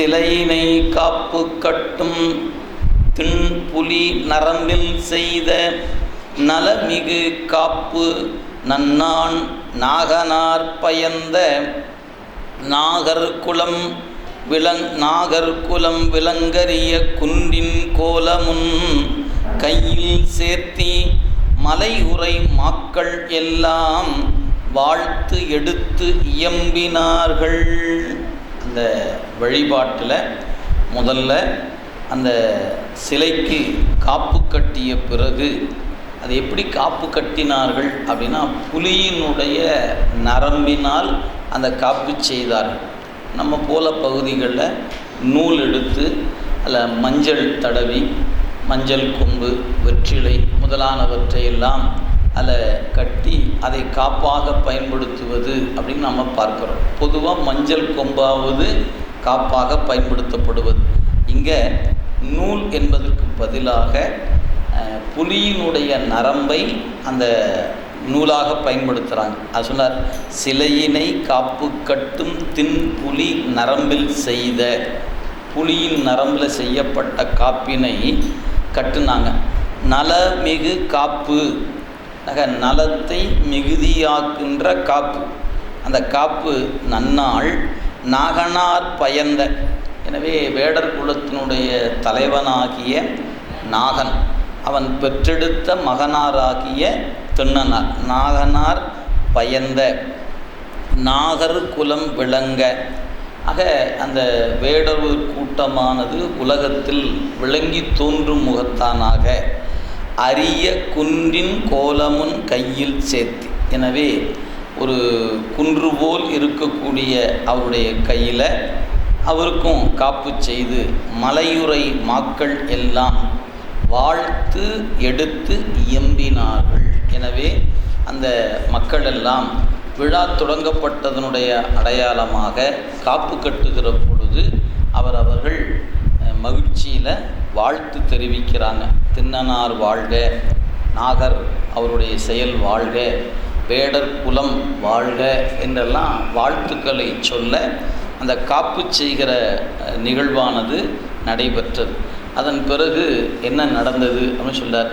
சிலையினை காப்பு கட்டும் திண்புலி நரம்பில் செய்த நலமிகு காப்பு நன்னான் நாகனார் பயந்த நாகர்குலம் விலங் நாகர்குலம் விலங்கரிய குன்றின் கோலமுன் கையில் சேர்த்தி மலை உரை மாக்கள் எல்லாம் வாழ்த்து எடுத்து இயம்பினார்கள். இந்த வழிபாட்டில் முதல்ல அந்த சிலைக்கு காப்பு கட்டிய பிறகு அது எப்படி காப்பு கட்டினார்கள் அப்படின்னா புலியினுடைய நரம்பினால் அந்த காப்பு செய்தார்கள். நம்ம போல பகுதிகளில் நூல் எடுத்து அதில் மஞ்சள் தடவி மஞ்சள் கொம்பு வெற்றிலை முதலானவற்றை அதை அதில் கட்டி அதை காப்பாக பயன்படுத்துவது அப்படின்னு நம்ம பார்க்குறோம். பொதுவாக மஞ்சள் கொம்பாவது காப்பாக பயன்படுத்தப்படுவது. இங்கே நூல் என்பதற்கு பதிலாக புலியினுடைய நரம்பை அந்த நூலாக பயன்படுத்துகிறாங்க அது சொன்னார் சிலையினை காப்பு கட்டும் தின் புலி நரம்பில் செய்த புலியின் நரம்பில் செய்யப்பட்ட காப்பினை கட்டுனாங்க. நலமிகு காப்பு ஆக நலத்தை மிகுதியாக்குன்ற காப்பு. அந்த காப்பு நன்னாள் நாகனார் பயந்த. எனவே வேடர் குலத்தினுடைய தலைவனாகிய நாகன். அவன் பெற்றெடுத்த மகனாராகிய தென்னனார். நாகனார் பயந்த. நாகர் குலம் விளங்க. ஆக அந்த வேடர் கூட்டமானது உலகத்தில் விளங்கி தோன்றும் முகத்தானாக. அரிய குன்றின் கோலமுன் கையில் சேர்த்து. எனவே ஒரு குன்று போல் இருக்கக்கூடிய அவருடைய கையில் அவருக்கும் காப்பு செய்து மலையுறை மாக்கள் எல்லாம் வாழ்த்து எடுத்து இயம்பினார்கள். எனவே அந்த மக்கள் எல்லாம் விழா தொடங்கப்பட்டதனுடைய அடையாளமாக காப்பு கட்டுகிற பொழுது அவரவர்கள் அவர்கள் மகிழ்ச்சியில் வாழ்த்து தெரிவிக்கிறாங்க. திண்ணனார் வாழ்க நாகர் அவருடைய செயல் வாழ்க வேடர் குலம் வாழ்க என்றெல்லாம் வாழ்த்துக்களை சொல்ல அந்த காப்பு செய்கிற நிகழ்வானது நடைபெற்றது. அதன் பிறகு என்ன நடந்தது அப்படின்னு சொல்கிறார்